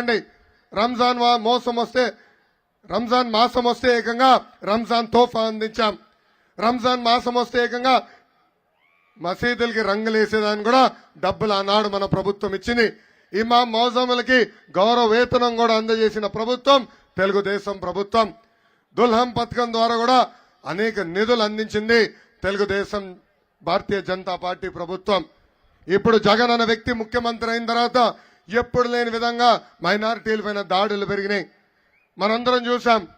అండి రంజాన్ మోసం వస్తే రంజాన్ మాసం వస్తే ఏకంగా రంజాన్ తోఫా అందించాం. రంజాన్ మాసం వస్తే ఏకంగా మసీదులకి రంగులు వేసేదాన్ని కూడా డబ్బులు ఆనాడు మన ప్రభుత్వం ఇచ్చింది. ఇమాం మౌజములకి గౌరవ వేతనం కూడా అందజేసిన ప్రభుత్వం తెలుగుదేశం ప్రభుత్వం. దుల్హం పథకం ద్వారా కూడా అనేక నిధులు అందించింది తెలుగుదేశం భారతీయ జనతా పార్టీ ప్రభుత్వం. ఇప్పుడు జగన్ అనే వ్యక్తి ముఖ్యమంత్రి అయిన తర్వాత ఎప్పుడు లేని విధంగా మైనారిటీల పైన దాడులు పెరిగినాయి. మనందరం చూసాం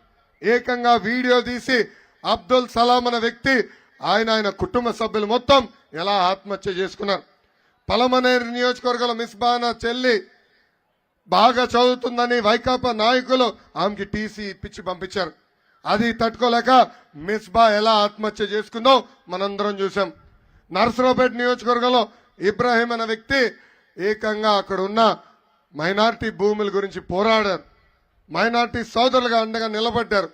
ఏకంగా వీడియో తీసి అబ్దుల్ సలాం అనే వ్యక్తి ఆయన ఆయన కుటుంబ సభ్యులు మొత్తం ఎలా ఆత్మహత్య చేసుకున్నారు. పలమనేరు నియోజకవర్గంలో మిస్బానా చెల్లి బాగా చదువుతుందని వైకాపా నాయకులు ఆమెకి టీసీ ఇప్పించి పంపించారు. అది తట్టుకోలేక మిస్బా ఎలా ఆత్మహత్య చేసుకుందో మనందరం చూసాం నరసరావుపేట నియోజకవర్గంలో ఇబ్రాహీం అనే వ్యక్తి ఏకంగా అక్కడ ఉన్న మైనార్టీ భూముల గురించి పోరాడారు. మైనార్టీ సోదరులుగా అండగా నిలబడ్డారు.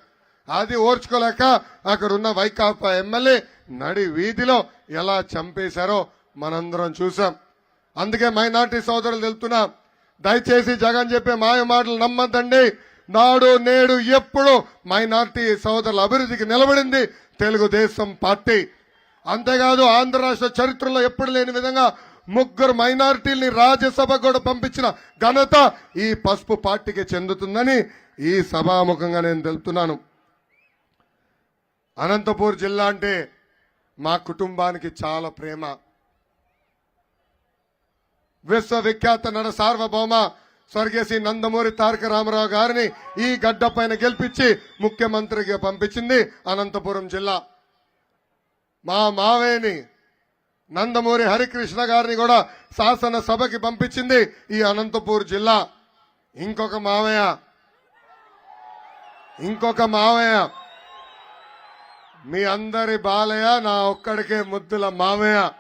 అది ఓర్చుకోలేక అక్కడ ఉన్న వైకాపా ఎమ్మెల్యే నడి వీధిలో ఎలా చంపేశారో మనందరం చూసాం అందుకే మైనార్టీ సోదరులు తెలుపుతున్నాం దయచేసి జగన్ చెప్పే మాయ మాటలు నమ్మద్దండి. నాడు నేడు ఎప్పుడు మైనార్టీ సోదరుల అభివృద్ధికి నిలబడింది తెలుగుదేశం పార్టీ. అంతేకాదు ఆంధ్ర రాష్ట్ర చరిత్రలో ఎప్పుడు లేని విధంగా ముగ్గురు మైనారిటీల్ని రాజ్యసభ కూడా పంపించిన ఘనత ఈ పసుపు పార్టీకి చెందుతుందని ఈ సభాముఖంగా నేను తెలుపుతున్నాను. అనంతపూర్ జిల్లా అంటే మా కుటుంబానికి చాలా ప్రేమ. విశ్వవిఖ్యాత నడ సార్వభౌమ స్వర్గీయ శ్రీ నందమూరి తారక రామారావు గారిని ఈ గడ్డ పైన గెలిపించి ముఖ్యమంత్రిగా పంపించింది అనంతపురం జిల్లా. మా మావేని నందమూరి హరికృష్ణ గారిని కూడా శాసన సభకి పంపించింది ఈ అనంతపూర్ జిల్లా. ఇంకొక మావయ్య. ఇంకొక మావయ్య. మీ అందరి బాలయ్య నా ఒక్కడికే ముద్దుల మావయ్య.